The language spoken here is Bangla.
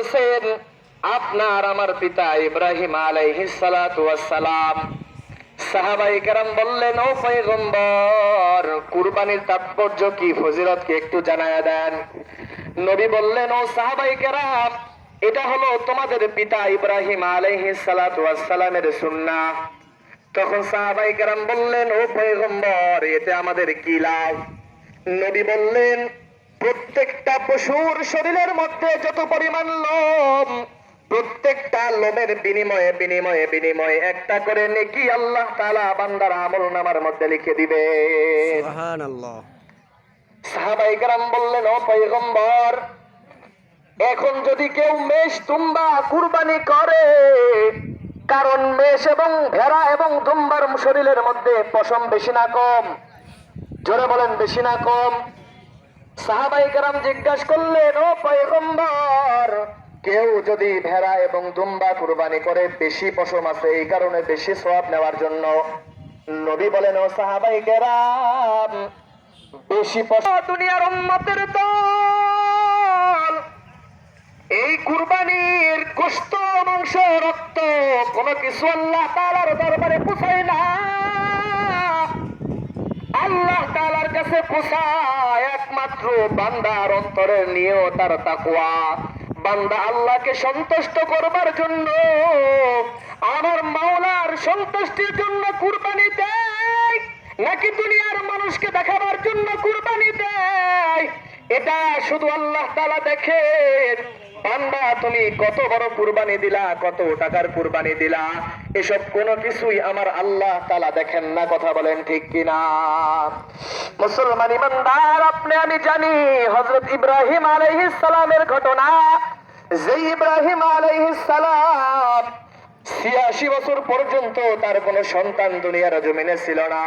বলতেছেন আপনার আমার পিতা ইব্রাহিম আলাইহিস সালাতু ওয়াস সালাম। সাহাবাই কেরাম বললেন, ও পয়গম্বর, কুরবানির তাৎপর্য কি? ফজিলত কি একটু জানায়া দেন। নবী বললেন, ও সাহাবাই কেরাম, এটা হলো তোমাদের পিতা ইব্রাহিম আলাইহিস সালাতু ওয়াস সালামের সুন্নাহ তখন সাহাবাই কেরাম বললেন, ও পয়গম্বর, এতে আমাদের কি লাভ? নবী বললেন প্রত্যেকটা পশুর শরীরের মধ্যে যত পরিমাণ লোম প্রত্যেকটা লোমের বিনিময়ে বিনিময়ে বিনিময়ে একটা করে নেকি আল্লাহ তাআলা বান্দার আমল নামার মধ্যে লিখে দিবে। সাহাবাই কেরাম বললেন ও পয়গম্বর এখন যদি কেউ মেষ তুম্বা কুরবানি করে কারণ মেষ এবং ভেড়া এবং দুম্বার শরীরের মধ্যে পশম বেশি না কম। জোরে বলেন বেশি না কম। সাহাবাই কেরাম জিজ্ঞাসা করলেন, ও পয়গম্বর, কেউ যদি ভেড়া এবং দুম্বা কুরবানি করে, বেশি পশম আছে, এই কারণে বেশি সওয়াব নেওয়ার জন্য? নবী বলেন, ও সাহাবাই কেরাম, বেশি পশম দুনিয়ার উম্মতের দল, এই কুরবানির গোস্ত মাংস, রক্ত, কোনো কিছু আল্লাহ তাআলার দরবারে পোষায় না আল্লাহ তাআলার কাছে পোষায় একমাত্র বান্দার অন্তরের নিয়েও তার তাকওয়া। বান্দা আল্লাহকে সন্তুষ্ট করবার জন্য, আমার মাওলার সন্তুষ্টির জন্য কুরবানি দেয়, নাকি দুনিয়ার মানুষকে দেখাবার জন্য কুরবানি দেয়? এটা শুধু আল্লাহ তালা দেখেন। তুমি কত বড় কুরবানি দিলা, কত টাকার কুরবানি দিলা? এসব কিছুই আমার আল্লাহ তাআলা দেখেন না, কথা বলেন ঠিক কিনা? মুসলমান ইমানদার, আপনি, আমি জানি হযরত ইব্রাহিম আলাইহিস ঘটনা। যে ইব্রাহিম আলাইহিস ছিয়াশি বছর পর্যন্ত তার কোনো সন্তান দুনিয়ার জমিনে ছিল না।